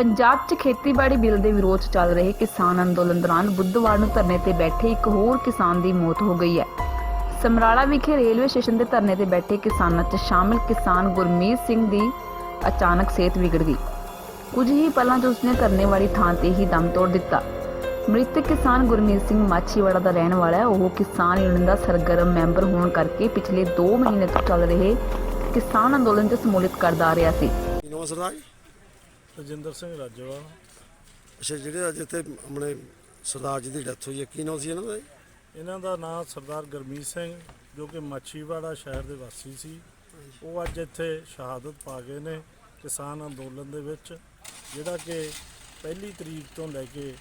ਪੰਜਾਬ 'ਚ ਖੇਤੀਬਾੜੀ ਬਿੱਲ ਦੇ ਵਿਰੋਧ 'ਚ ਚੱਲ ਰਹੇ ਕਿਸਾਨ ਅੰਦੋਲਨ ਦੌਰਾਨ ਬੁੱਧਵਾਰ ਨੂੰ ਧਰਨੇ ਤੇ ਬੈਠੇ ਇੱਕ ਹੋਰ ਕਿਸਾਨ ਦੀ ਮੌਤ ਹੋ ਗਈ ਹੈ। ਸਮਰਾਲਾ ਵਿਖੇ ਰੇਲਵੇ ਸਟੇਸ਼ਨ ਤੇ ਧਰਨੇ ਤੇ ਬੈਠੇ ਕਿਸਾਨਾਂ 'ਚ ਸ਼ਾਮਲ ਕਿਸਾਨ ਗੁਰਮੀਤ ਸਿੰਘ ਦੀ ਅਚਾਨਕ ਸਿਹਤ ਵਿਗੜ ਗਈ। ਕੁਝ ਹੀ ਪਲਾਂ 'ਚ ਉਸਨੇ ਧਰਨੇ ਵਾਲੀ ਥਾਂ ਤੇ ਹੀ ਦਮ ਤੋੜ ਦਿੱਤਾ। ਮ੍ਰਿਤਕ ਕਿਸਾਨ ਗੁਰਮੀਤ ਸਿੰਘ ਮਾਛੀਵਾੜਾ ਦਾ ਰਹਿਣ ਵਾਲਾ ਹੈ। ਉਹ ਕਿਸਾਨ ਯੂਨੀਅਨ ਦਾ ਸਰਗਰਮ ਮੈਂਬਰ ਹੋਣ ਕਰਕੇ ਪਿਛਲੇ 2 ਮਹੀਨੇ ਤੋਂ ਚੱਲ ਰਹੇ ਕਿਸਾਨ ਅੰਦੋਲਨ 'ਚ ਸਮੂਲਿਤ ਕਰਦਾ ਆ ਰਿਹਾ ਸੀ। ਰਜਿੰਦਰ ਸਿੰਘ ਰਾਜਵਾ ਅੱਛਾ ਜਿਹੜੇ ਅੱਜ ਇੱਥੇ ਆਪਣੇ ਸਰਦਾਰ ਜੀ ਦੀ ਡੈਥ ਹੋਈ ਹੈ ਕੀ ਨਾਮ ਸੀ ਇਹਨਾਂ ਦਾ ਜੀ? ਇਹਨਾਂ ਦਾ ਨਾਮ ਸਰਦਾਰ ਗਰਮੀਤ ਸਿੰਘ ਜੋ ਕਿ ਮਾਛੀਵਾੜਾ ਸ਼ਹਿਰ ਦੇ ਵਾਸੀ ਸੀ। ਉਹ ਅੱਜ ਇੱਥੇ ਸ਼ਹਾਦਤ ਪਾ ਗਏ ਨੇ ਕਿਸਾਨ ਅੰਦੋਲਨ ਦੇ ਵਿੱਚ ਜਿਹੜਾ ਕਿ ਪਹਿਲੀ ਤਰੀਕ ਤੋਂ ਲੈ ਕੇ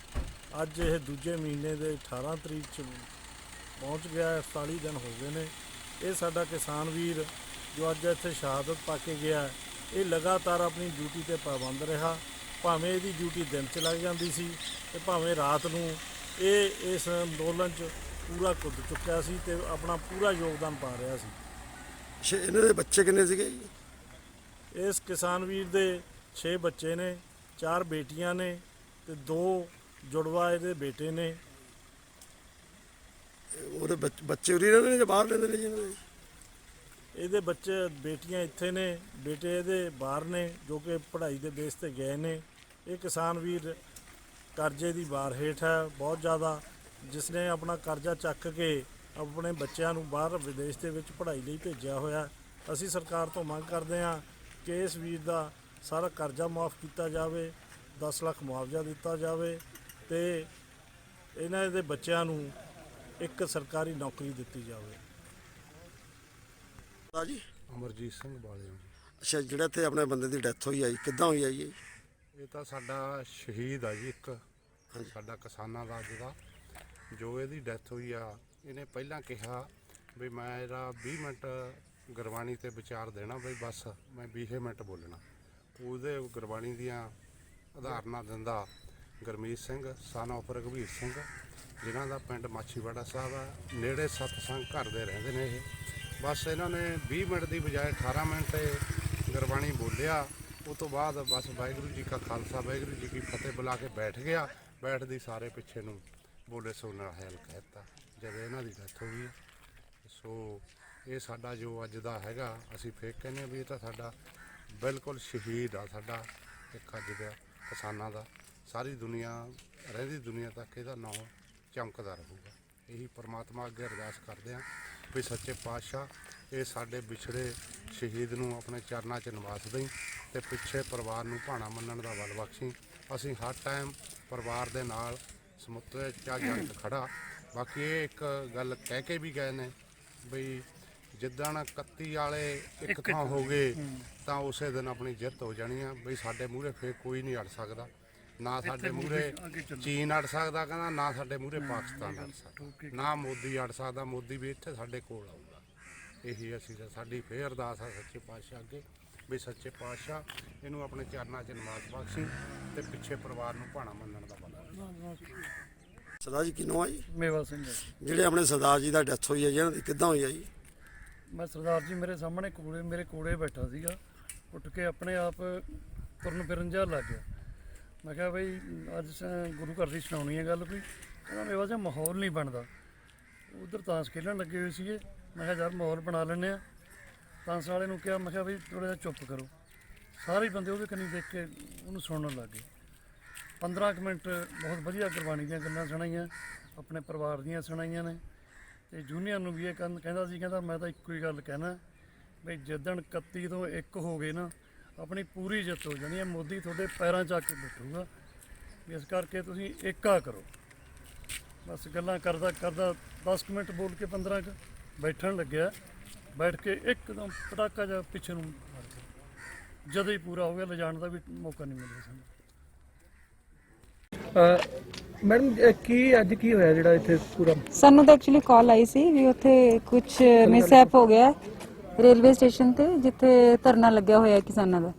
ਅੱਜ ਇਹ ਦੂਜੇ ਮਹੀਨੇ ਦੇ 18 ਤਰੀਕ ਚ ਪਹੁੰਚ ਗਿਆ ਹੈ 47 ਦਿਨ ਹੋ ਗਏ ਨੇ। ਇਹ ਸਾਡਾ ਕਿਸਾਨ ਵੀਰ ਜੋ ਅੱਜ ਇੱਥੇ ਸ਼ਹਾਦਤ ਪਾ ਕੇ ਗਿਆ ਹੈ, ਇਹ ਲਗਾਤਾਰ ਆਪਣੀ ਡਿਊਟੀ ਤੇ ਪਾਬੰਦ ਰਿਹਾ। ਭਾਵੇਂ ਇਹਦੀ ਡਿਊਟੀ ਦਿਨ ਚ ਲੱਗ ਜਾਂਦੀ ਸੀ ਤੇ ਭਾਵੇਂ ਰਾਤ ਨੂੰ ਇਹ ਇਸ ਅੰਦੋਲਨ ਚ ਪੂਰਾ ਕੁੱਦ ਚੁੱਕਿਆ ਸੀ ਤੇ ਆਪਣਾ ਪੂਰਾ ਯੋਗਦਾਨ ਪਾ ਰਿਹਾ ਸੀ। ਇਹਨਾਂ ਦੇ ਬੱਚੇ ਕਿੰਨੇ ਸੀਗੇ ਇਸ ਕਿਸਾਨ ਵੀਰ ਦੇ 6 ਬੱਚੇ ਨੇ 4 ਬੇਟੀਆਂ ਨੇ ਤੇ ਦੋ ਜੁੜਵਾ ਇਹਦੇ ਬੇਟੇ ਨੇ। ਉਹਦੇ ਬੱਚ- ਬੱਚੇ ਉਰੀ ਰਹਿੰਦੇ ਨੇ ਜਾਂ ਬਾਹਰ ਰਹਿੰਦੇ ਨੇ ਜੀ ਇਹਨਾਂ ਦੇ? ਇਹਦੇ ਬੱਚੇ ਬੇਟੀਆਂ ਇੱਥੇ ਨੇ, ਬੇਟੇ ਇਹਦੇ ਬਾਹਰ ਨੇ, ਜੋ ਕਿ ਪੜ੍ਹਾਈ ਦੇ ਬੇਸ ਤੇ ਗਏ ਨੇ। ਇਹ ਕਿਸਾਨ ਵੀਰ ਕਰਜ਼ੇ ਦੀ ਬਾਰ ਹੇਠ ਹੈ, ਬਹੁਤ ਜ਼ਿਆਦਾ ਜਿਸ ਨੇ ਆਪਣਾ ਕਰਜ਼ਾ ਚੱਕ ਕੇ ਆਪਣੇ ਬੱਚਿਆਂ ਨੂੰ ਬਾਹਰ ਵਿਦੇਸ਼ ਦੇ ਵਿੱਚ ਪੜ੍ਹਾਈ ਲਈ ਭੇਜਿਆ ਹੋਇਆ। ਅਸੀਂ ਸਰਕਾਰ ਤੋਂ ਮੰਗ ਕਰਦੇ ਹਾਂ ਕਿ ਇਸ ਵੀਰ ਦਾ ਸਾਰਾ ਕਰਜ਼ਾ ਮਾਫ ਕੀਤਾ ਜਾਵੇ 10 ਲੱਖ ਮੁਆਵਜ਼ਾ ਦਿੱਤਾ ਜਾਵੇ ਤੇ ਇਹਨਾਂ ਦੇ ਬੱਚਿਆਂ ਨੂੰ ਇੱਕ ਸਰਕਾਰੀ ਨੌਕਰੀ ਦਿੱਤੀ ਜਾਵੇ। ਜੀ? ਅਮਰਜੀਤ ਸਿੰਘ ਵਾਲਿਓ ਜੀ। ਅੱਛਾ ਜਿਹੜਾ ਇੱਥੇ ਆਪਣੇ ਬੰਦੇ ਦੀ ਡੈਥ ਹੋਈ ਹੈ ਜੀ ਕਿੱਦਾਂ ਹੋਈ ਹੈ ਜੀ? ਇਹ ਤਾਂ ਸਾਡਾ ਸ਼ਹੀਦ ਆ ਜੀ ਇੱਕ। ਸਾਡਾ ਕਿਸਾਨਾਂ ਦਾ ਅੱਜ ਦਾ। ਜੋ ਇਹਦੀ ਡੈਥ ਹੋਈ ਆ ਇਹਨੇ ਪਹਿਲਾਂ ਕਿਹਾ ਵੀ ਮੈਂ ਇਹਦਾ 20 ਮਿੰਟ ਗੁਰਬਾਣੀ ਤੇ ਵਿਚਾਰ ਦੇਣਾ ਬਈ ਬਸ ਮੈਂ 20 ਮਿੰਟ ਬੋਲਣਾ। ਉਹਦੇ ਗੁਰਬਾਣੀ ਦੀਆਂ ਉਦਾਹਰਨਾਂ ਦਿੰਦਾ ਗੁਰਮੀਤ ਸਿੰਘ ਸਨ of ਰਘਵੀਰ ਸਿੰਘ ਜਿਨ੍ਹਾਂ ਦਾ ਪਿੰਡ ਮਾਛੀਵਾੜਾ ਸਾਹਿਬ ਆ। ਨੇੜੇ ਸਤਸੰਗ ਘਰ ਦੇ ਰਹਿੰਦੇ ਨੇ ਇਹ। ਬਸ ਇਹਨਾਂ ਨੇ 20 ਮਿੰਟ ਦੀ ਬਜਾਏ 18 ਮਿੰਟ ਇਹ ਗੁਰਬਾਣੀ ਬੋਲਿਆ। ਉਸ ਤੋਂ ਬਾਅਦ ਬਸ ਵਾਹਿਗੁਰੂ ਜੀ ਕਾ ਖਾਲਸਾ, ਵਾਹਿਗੁਰੂ ਜੀ ਕੀ ਫਤਿਹ ਬੁਲਾ ਕੇ ਬੈਠ ਗਿਆ। ਬੈਠਦੀ ਸਾਰੇ ਪਿੱਛੇ ਨੂੰ ਬੋਲੇ ਸੋ ਨਾਹਿਲ ਕਹਿਤਾ ਜਦ ਇਹਨਾਂ ਦੀ ਡੈਥ ਹੋ ਗਈ। ਸੋ ਇਹ ਸਾਡਾ ਜੋ ਅੱਜ ਦਾ ਹੈਗਾ, ਅਸੀਂ ਫੇਕ ਕਹਿੰਦੇ ਹਾਂ ਵੀ ਇਹ ਤਾਂ ਸਾਡਾ ਬਿਲਕੁਲ ਸ਼ਹੀਦ ਆ, ਸਾਡਾ ਇੱਕ ਅੱਜ ਦਾ ਕਿਸਾਨਾਂ ਦਾ। ਸਾਰੀ ਦੁਨੀਆ, ਰਹਿੰਦੀ ਦੁਨੀਆ ਤੱਕ ਇਹਦਾ ਨਾਮ ਚਮਕਦਾ ਰਹੂਗਾ। ਇਹੀ ਪ੍ਰਮਾਤਮਾ ਅੱਗੇ ਅਰਦਾਸ ਕਰਦੇ ਹਾਂ ਵੀ ਸੱਚੇ ਪਾਤਸ਼ਾਹ ਇਹ ਸਾਡੇ ਵਿਛੜੇ ਸ਼ਹੀਦ ਨੂੰ ਆਪਣੇ ਚਰਨਾਂ 'ਚ ਨਿਵਾਸ ਦੇਈ ਤੇ ਪਿੱਛੇ ਪਰਿਵਾਰ ਨੂੰ ਭਾਣਾ ਮੰਨਣ ਦਾ ਬਲ ਬਖਸ਼ੀ। ਅਸੀਂ ਹਰ ਟਾਈਮ ਪਰਿਵਾਰ ਦੇ ਨਾਲ ਸਮੁੱਚੇ ਚਾ ਜਗਤ ਖੜਾ। ਬਾਕੀ ਇਹ ਇੱਕ ਗੱਲ ਕਹਿ ਕੇ ਵੀ ਗਏ ਨੇ ਬਈ ਜਿੱਦਣ 31 ਵਾਲੇ ਇੱਕ ਥਾਂ ਹੋ ਗਏ ਤਾਂ ਉਸੇ ਦਿਨ ਆਪਣੀ ਜਿੱਤ ਹੋ ਜਾਣੀ ਆ। ਬਈ ਸਾਡੇ ਮੂਹਰੇ ਫੇਰ ਕੋਈ ਨਹੀਂ ਅੜ ਸਕਦਾ। ਨਾ ਸਾਡੇ ਮੂਹਰੇ ਚੀਨ ਅੜ ਸਕਦਾ ਕਹਿੰਦਾ ਨਾ ਸਾਡੇ ਮੂਹਰੇ ਪਾਕਿਸਤਾਨ ਅੜ ਸਕਦਾ। ਨਾ ਮੋਦੀ ਅੜ ਸਕਦਾ ਮੋਦੀ ਵੀ ਇੱਥੇ ਸਾਡੇ ਕੋਲ ਆਊਗਾ। ਇਹੀ ਅਸੀਂ ਸਾਡੀ ਫੇਰ ਅਰਦਾਸ ਆ ਸੱਚੇ ਪਾਤਸ਼ਾਹ ਅੱਗੇ ਵੀ ਸੱਚੇ ਪਾਤਸ਼ਾਹ ਇਹਨੂੰ ਆਪਣੇ ਚਰਨਾਂ 'ਚ ਨਿਵਾਸ ਬਖਸ਼ੀ ਤੇ ਪਿੱਛੇ ਪਰਿਵਾਰ ਨੂੰ ਭਾਣਾ ਮੰਨਣ ਦਾ ਬਲ ਸਰਦਾਰ ਜੀ ਕੀ ਨਾਮ ਹੈ ਜੀ? ਮੇਵਾ ਸਿੰਘ। ਜਿਹੜੇ ਆਪਣੇ ਸਰਦਾਰ ਜੀ ਦਾ ਡੈਥ ਹੋਈ ਹੈ ਜੀ ਇਹਨਾਂ ਦੀ ਕਿੱਦਾਂ ਹੋਈ ਹੈ ਜੀ? ਮੈਂ ਸਰਦਾਰ ਜੀ ਮੇਰੇ ਸਾਹਮਣੇ ਕੋਲੇ ਮੇਰੇ ਕੋਲੇ ਬੈਠਾ ਸੀਗਾ। ਉੱਠ ਕੇ ਆਪਣੇ ਆਪ ਤੁਰਨ ਫਿਰਨ ਜਾ ਲੱਗ ਗਿਆ। ਮੈਂ ਕਿਹਾ ਬਈ, ਅੱਜ ਸ- ਗੁਰੂ ਘਰ ਦੀ ਸੁਣਾਉਣੀ ਹੈ ਗੱਲ ਕੋਈ। ਕਹਿੰਦਾ ਮੇਵਾ ਜਿਹਾ ਮਾਹੌਲ ਨਹੀਂ ਬਣਦਾ। ਉਧਰ ਤਾਂਸ ਖੇਡਣ ਲੱਗੇ ਹੋਏ ਸੀਗੇ। ਮੈਂ ਕਿਹਾ ਯਾਰ ਮਾਹੌਲ ਬਣਾ ਲੈਂਦੇ ਆ ਤਾਂਸ ਵਾਲੇ ਨੂੰ ਕਿਹਾ, ਮੈਂ ਕਿਹਾ ਬਈ ਥੋੜਾ ਜਿਹਾ ਚੁੱਪ ਕਰੋ। ਸਾਰੇ ਹੀ ਬੰਦੇ ਉਹਦੇ ਕੰਨੀ ਦੇਖ ਕੇ ਉਹਨੂੰ ਸੁਣਨ ਲੱਗ ਗਏ। 15 ਕੁ ਮਿੰਟ ਬਹੁਤ ਵਧੀਆ ਗੁਰਬਾਣੀ ਦੀਆਂ ਗੱਲਾਂ ਸੁਣਾਈਆਂ। ਆਪਣੇ ਪਰਿਵਾਰ ਦੀਆਂ ਸੁਣਾਈਆਂ ਨੇ। ਤੇ ਜੂਨੀਅਰ ਨੂੰ ਵੀ ਇਹ ਕੰਨ, ਕਹਿੰਦਾ ਸੀ, ਕਹਿੰਦਾ ਮੈਂ ਤਾਂ ਇੱਕੋ ਹੀ ਗੱਲ ਕਹਿਣਾ। ਵੀ ਜਿੱਦਣ 31 ਤੋਂ ਇੱਕ ਹੋ ਗਏ ਨਾ ਆਪਣੀ ਪੂਰੀ ਜਿੱਤ ਹੋ ਜਾਣੀ ਹੈ। ਮੋਦੀ ਤੁਹਾਡੇ ਪੈਰਾਂ 'ਚ ਆ ਕੇ ਬੈਠੂਗਾ। ਵੀ ਇਸ ਕਰਕੇ ਤੁਸੀਂ ਏਕਾ ਕਰੋ। ਬਸ ਗੱਲਾਂ ਕਰਦਾ ਕਰਦਾ 10 ਕੁ ਮਿੰਟ ਬੋਲ ਕੇ 15 ਕੁ ਬੈਠਣ ਲੱਗਿਆ। ਬੈਠ ਕੇ ਇੱਕਦਮ ਪਟਾਕਾ ਜਿਹਾ ਪਿੱਛੇ ਨੂੰ ਮਾਰ ਗਿਆ ਜਦੋਂ ਹੀ ਪੂਰਾ ਹੋ ਗਿਆ ਲਿਜਾਣ ਦਾ ਵੀ ਮੌਕਾ ਨਹੀਂ ਮਿਲਿਆ ਸਾਨੂੰ। ਮੈਡਮ ਇਹ ਕੀ ਅੱਜ ਕੀ ਹੋਇਆ ਜਿਹੜਾ ਇੱਥੇ ਪੂਰਾ? ਸਾਨੂੰ ਤਾਂ ਐਕਚੁਅਲੀ ਕਾਲ ਆਈ ਸੀ ਵੀ ਉੱਥੇ ਕੁਝ ਮਿਸਹੈਪ ਹੋ ਗਿਆ। ਰੇਲਵੇ ਸਟੇਸ਼ਨ ਤੇ, ਜਿੱਥੇ ਧਰਨਾ ਲੱਗਿਆ ਹੋਇਆ ਹੈ ਕਿਸਾਨਾਂ ਦਾ।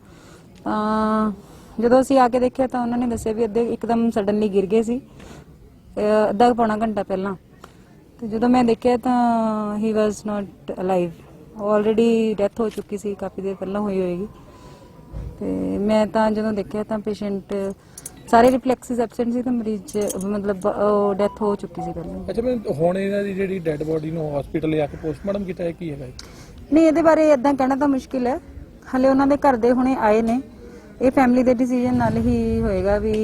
ਤਾਂ ਜਦੋਂ ਅਸੀਂ ਆ ਕੇ ਦੇਖਿਆ ਤਾਂ ਉਹਨਾਂ ਨੇ ਦੱਸਿਆ ਵੀ ਅੱਧੇ ਇੱਕਦਮ ਸਡਨਲੀ ਗਿਰ ਗਏ ਸੀ। ਅਹ ਅੱਧਾ ਕੁ ਪੌਣਾ ਘੰਟਾ ਪਹਿਲਾਂ। ਤੇ ਜਦੋਂ ਮੈਂ ਦੇਖਿਆ ਤਾਂ ਹੀ was not alive already death ਹੋ ਚੁੱਕੀ ਸੀ, ਕਾਫੀ ਦੇਰ ਪਹਿਲਾਂ ਹੋਈ ਹੋਏਗੀ। ਤੇ ਮੈਂ ਤਾਂ ਜਦੋਂ ਦੇਖਿਆ ਤਾਂ ਪੇਸ਼ੈਂਟ ਸਾਰੇ ਰਿਫਲੈਕਸਿਸ ਐਬਸੈਂਟ ਸੀ ਤਾਂ ਮਰੀਜ਼ ਮਤਲਬ ਡੈਥ ਹੋ ਚੁੱਕੀ ਸੀ ਪਹਿਲਾਂ। ਅੱਛਾ, ਮੈਂ ਹੁਣ ਇਹਨਾਂ ਦੀ ਜਿਹੜੀ ਡੈੱਡ ਬੋਡੀ ਨੂੰ ਹਸਪੀਟਲ ਲਿਆ ਕੇ ਪੋਸਟਮਾਰਟਮ ਕੀਤਾ ਹੈ ਕੀ ਹੈਗਾ ਇਹ? ਨਹੀਂ ਇਹਦੇ ਬਾਰੇ ਇਦਾਂ ਕਹਿਣਾ ਤਾਂ ਮੁਸ਼ਕਿਲ ਹੈ। ਹਲੇ ਉਹਨਾਂ ਦੇ ਘਰ ਦੇ ਹੁਣੇ ਆਏ ਨੇ। ਇਹ ਫੈਮਿਲੀ ਦੇ ਡਿਸੀਜਨ ਨਾਲ ਹੀ ਹੋਏਗਾ ਵੀ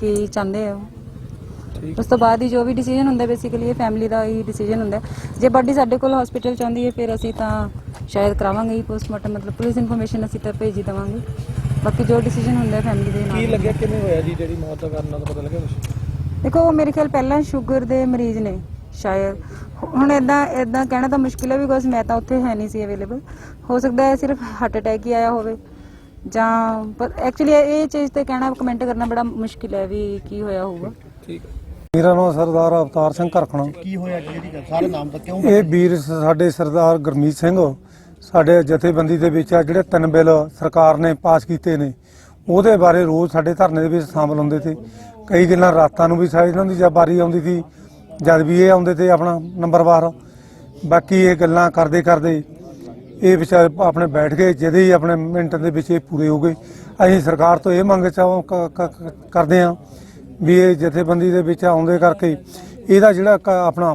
ਕੀ ਚਾਹੁੰਦੇ ਠੀਕ ਉਸ ਤੋਂ ਬਾਅਦ ਹੀ ਜੋ ਵੀ ਡਿਸੀਜਨ ਹੁੰਦਾ ਬੇਸਿਕਲੀ ਇਹ ਫੈਮਿਲੀ ਦਾ ਹੀ ਡਿਸੀਜਨ ਹੁੰਦਾ। ਹੈ। ਜੇ ਬਾਡੀ ਸਾਡੇ ਕੋਲ ਹਸਪੀਟਲ ਚ ਆਉਂਦੀ ਹੈ ਫਿਰ ਅਸੀਂ ਤਾਂ ਸ਼ਾਇਦ ਕਰਾਵਾਂਗੇ ਹੀ ਪੋਸਟਮਾਰਟਮ ਮਤਲਬ ਪੁਲਿਸ ਇਨਫੋਰਮੇਸ਼ਨ ਅਸੀਂ ਤਾਂ ਭੇਜ ਹੀ ਦੇਵਾਂਗੇ। ਬਾਕੀ ਜੋ ਡਿਸੀਜਨ ਹੁੰਦਾ ਫੈਮਿਲੀ ਦੇ ਕੀ ਨਾਲ। ਲੱਗਿਆ ਕਿਵੇਂ ਹੋਇਆ ਜੀ? ਜਿਹੜੀ ਮੌਤ ਦਾ ਕਾਰਨ ਦਾ ਪਤਾ ਲੱਗਿਆ ਕੁਛ? ਦੇਖੋ ਮੇਰੇ ਖਿਆਲ ਪਹਿਲਾਂ ਸ਼ੂਗਰ ਦੇ ਮਰੀਜ਼ ਨੇ। ਸ਼ਾਇਦ ਹੁਣ ਇਦਾਂ ਇਦਾਂ ਕਹਿਣਾ ਤਾਂ ਮੁਸ਼ਕਿਲ ਹੈ ਬਿਕੋਜ਼ ਮੈਂ ਤਾਂ ਉੱਥੇ ਹੈ ਨਹੀਂ ਸੀ ਅਵੇਲੇਬਲ ਹੋ ਸਕਦਾ ਹੈ ਸਿਰਫ ਹਾਰਟ ਅਟੈਕ ਹੀ ਆਇਆ ਹੋਵੇ। ਜਾਂ ਐਕਚੁਅਲੀ ਇਹ ਚੀਜ਼ ਤੇ ਕਹਿਣਾ ਕਮੈਂਟ ਕਰਨਾ ਬੜਾ ਮੁਸ਼ਕਿਲ ਹੈ ਵੀ ਕੀ ਹੋਇਆ ਹੋਊਗਾ। ਠੀਕ। ਮੇਰਾ ਨਾਮ ਸਰਦਾਰ ਅਵਤਾਰ ਸਿੰਘ ਘਰਖਣਾ। ਕੀ ਹੋਇਆ ਜੀ ਜਿਹੜੀ ਗੱਲ? ਸਾਰੇ ਨਾਮ ਤਾਂ ਕਿਉਂ ਇਹ ਵੀਰ ਸਾਡੇ ਸਰਦਾਰ ਗੁਰਮੀਤ ਸਿੰਘ ਸਾਡੇ ਜਥੇਬੰਦੀ ਦੇ ਵਿੱਚ ਆ ਜਿਹੜੇ ਤਿੰਨ ਬਿੱਲ ਸਰਕਾਰ ਨੇ ਪਾਸ ਕੀਤੇ ਨੇ ਉਹਦੇ ਬਾਰੇ ਰੋਜ਼ ਸਾਡੇ ਧਰਨੇ ਦੇ ਵਿੱਚ ਸ਼ਾਮਲ ਹੁੰਦੇ ਤੇ ਕਈ ਗੱਲਾਂ ਰਾਤਾਂ ਨੂੰ ਵੀ ਸਾਡੇ ਇਹਨਾਂ ਦੀ ਜਦ ਵਾਰੀ ਆਉਂਦੀ ਸੀ। ਜਦ ਵੀ ਇਹ ਆਉਂਦੇ ਤੇ ਆਪਣਾ ਨੰਬਰਵਾਰ ਬਾਕੀ ਇਹ ਗੱਲਾਂ ਕਰਦੇ ਕਰਦੇ ਇਹ ਵਿਚਾਰੇ ਆਪਣੇ ਬੈਠ ਗਏ ਜਦੇ ਹੀ ਆਪਣੇ ਮਿੰਟ ਦੇ ਵਿੱਚ ਇਹ ਪੂਰੇ ਹੋ ਗਏ। ਅਸੀਂ ਸਰਕਾਰ ਤੋਂ ਇਹ ਮੰਗ ਚਾਹੋ ਕਰਦੇ ਹਾਂ ਵੀ ਇਹ ਜਥੇਬੰਦੀ ਦੇ ਵਿੱਚ ਆਉਂਦੇ ਕਰਕੇ ਇਹਦਾ ਜਿਹੜਾ ਆਪਣਾ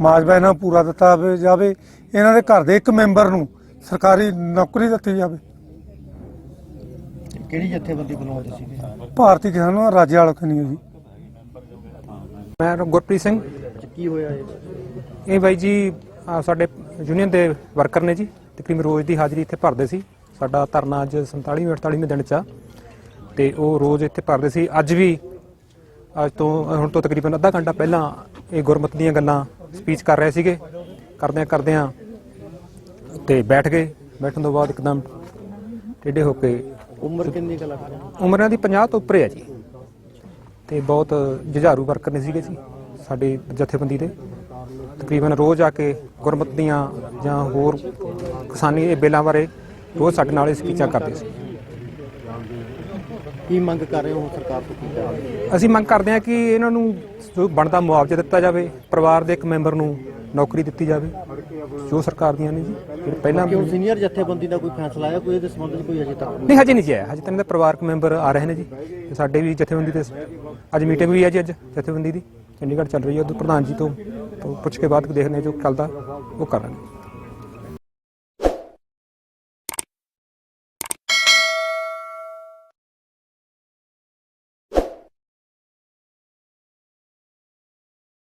ਮਾਜਬਾ ਇਹਨਾਂ ਨੂੰ ਪੂਰਾ ਦਿੱਤਾ ਜਾਵੇ। ਇਹਨਾਂ ਦੇ ਘਰ ਦੇ ਇੱਕ ਮੈਂਬਰ ਨੂੰ ਸਰਕਾਰੀ ਨੌਕਰੀ ਦਿੱਤੀ ਜਾਵੇ। ਕਿਹੜੀ ਜਥੇਬੰਦੀ ਬਣਾਉਂਦੇ ਸੀਗੇ ਭਾਰਤੀ ਕਿਸਾਨ ਰਾਜੇ ਵਾਲਾ ਖਨੀ ਜੀ। ਮੈਂ ਗੁਰਪ੍ਰੀਤ ਸਿੰਘ। ਕੀ ਹੋਇਆ ਇਹ? ਇਹ ਬਾਈ ਜੀ ਆਹ ਸਾਡੇ ਯੂਨੀਅਨ ਦੇ ਵਰਕਰ ਨੇ ਜੀ ਤਕਰੀਬਨ ਰੋਜ਼ ਦੀ ਹਾਜ਼ਰੀ ਇੱਥੇ ਭਰਦੇ ਸੀ। ਸਾਡਾ ਧਰਨਾ ਅੱਜ 47 48ਵੇਂ ਦਿਨ ਚ ਆ। ਤੇ ਉਹ ਰੋਜ਼ ਇੱਥੇ ਭਰਦੇ ਸੀ। ਅੱਜ ਵੀ ਅੱਜ ਤੋਂ ਹੁਣ ਤੋਂ ਤਕਰੀਬਨ ਅੱਧਾ ਘੰਟਾ ਪਹਿਲਾਂ ਇਹ ਗੁਰਮਤ ਦੀਆਂ ਗੱਲਾਂ ਸਪੀਚ ਕਰ ਰਹੇ ਸੀਗੇ। ਕਰਦਿਆਂ ਕਰਦਿਆਂ ਤੇ ਬੈਠ ਗਏ। ਬੈਠਣ ਤੋਂ ਬਾਅਦ ਇੱਕਦਮ ਟੇਢੇ ਹੋ ਕੇ ਉਮਰ ਕਿੰਨੀ ਕੁ ਲੱਗਦੀ? ਉਮਰਾਂ ਦੀ 50 ਤੋਂ ਉੱਪਰ ਹੈ ਜੀ। ਤੇ ਬਹੁਤ ਜੁਝਾਰੂ ਵਰਕਰ ਨੇ ਸੀਗੇ ਜੀ। ਸਾਡੇ ਜਥੇਬੰਦੀ ਦੇ। ਤਕਰੀਬਨ ਰੋਜ਼ ਆ ਕੇ ਗੁਰਮਤ ਦੀਆਂ ਜਾਂ ਹੋਰ ਕਿਸਾਨੀ ਇਹ ਬਿੱਲਾਂ ਬਾਰੇ ਰੋਜ਼ ਸਾਡੇ ਨਾਲ ਸਪੀਚਾਂ ਕਰਦੇ ਸੀ। ਕੀ ਮੰਗ ਕਰ ਰਹੇ ਹੋ ਸਰਕਾਰ ਤੋਂ ਕੀ ਕਰ ਅਸੀਂ ਮੰਗ ਕਰਦੇ ਹਾਂ ਕਿ ਇਹਨਾਂ ਨੂੰ ਜੋ ਬਣਦਾ ਮੁਆਵਜ਼ਾ ਦਿੱਤਾ ਜਾਵੇ ਪਰਿਵਾਰ ਦੇ ਇੱਕ ਮੈਂਬਰ ਨੂੰ ਨੌਕਰੀ ਦਿੱਤੀ ਜਾਵੇ ਜੋ ਸਰਕਾਰ ਦੀਆਂ ਨੇ ਜੀ ਪਹਿਲਾਂ ਕਿਉਂ ਸੀਨੀਅਰ ਜਥੇਬੰਦੀ ਦਾ ਕੋਈ ਫੈਸਲਾ ਆਇਆ ਕੋਈ ਇਹਦੇ ਸੰਬੰਧ ਵਿੱਚ ਕੋਈ ਅਜੇ ਤੱਕ? ਨਹੀਂ ਹਜੇ ਨਹੀਂ ਜੀ ਆਇਆ। ਹਜੇ ਤਾਂ ਇਹਨਾਂ ਦੇ ਪਰਿਵਾਰਕ ਮੈਂਬਰ ਆ ਰਹੇ ਨੇ ਜੀ। ਸਾਡੇ ਵੀ ਜਥੇਬੰਦੀ ਦੇ ਅੱਜ ਮੀਟਿੰਗ ਵੀ ਹੈ ਜੀ ਅੱਜ ਜਥੇਬੰਦੀ ਦੀ। ਚੰਡੀਗੜ੍ਹ ਚੱਲ ਰਹੀ ਹੈ ਉਦੋਂ ਪ੍ਰਧਾਨ ਜੀ ਤੋਂ ਤੋਂ ਪੁੱਛ ਕੇ ਬਾਅਦ ਦੇਖਦੇ ਹਾਂ ਜੋ ਚੱਲਦਾ ਉਹ ਕਰਾਂਗੇ।